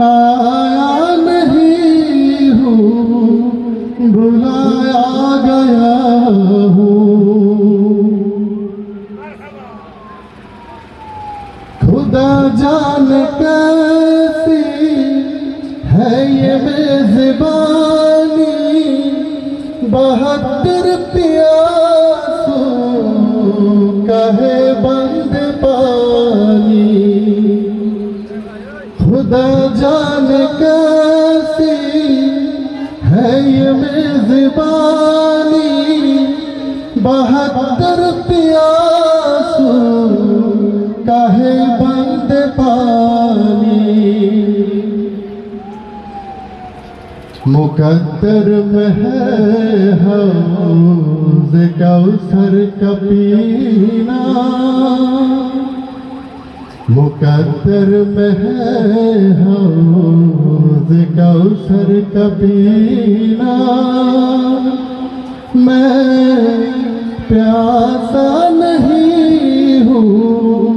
آیا نہیں ہوں، بلایا گیا ہوں۔ خدا جان کیسی ہے یہ میزبانی بہتر پیاسوں کہے خدا جان کیسی ہے یہ میزبانی؟ بہتر پیاسوں کہے بند پانی۔ مقدر میں ہے حوض کوثر کا پینا۔ مقدر میں ہے حوض کوثر کا پینا میں پیاسا نہیں ہوں،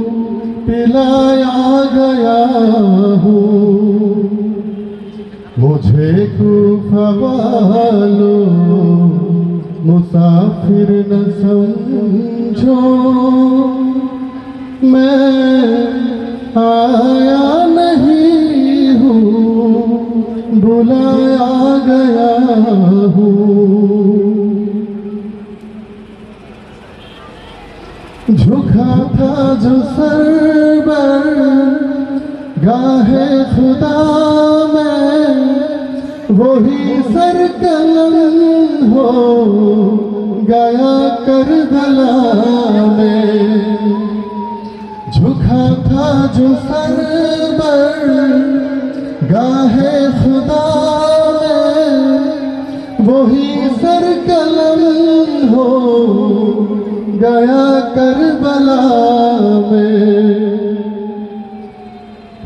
پلایا گیا ہوں۔ مجھے کوفہ والوں مسافر نہ سمجھو۔ میں آیا نہیں ہوں بلایا گیا ہوں۔ جھکا تھا جو سر بر گاہے خدا میں۔ وہی سر قلم ہو، گیا کر میں۔ جو سر بر خدا میں وہی سر قلم ہو گیا کربلا میں۔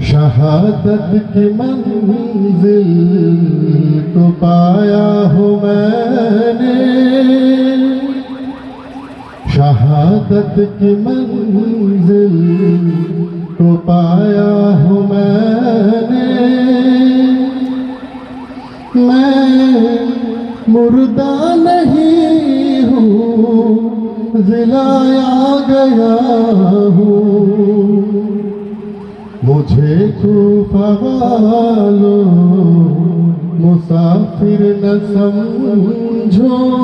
شہادت کی منزل کو پایا ہوں میں نے۔ شہادت کی منزل کو پایا ہوں میں نے۔ میں مردہ نہیں ہوں ضلایا گیا ہوں۔ مجھے کوفہ والوں مسافر نہ سمجھو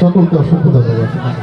সকলকে অসংখ্য ধন্যবাদ।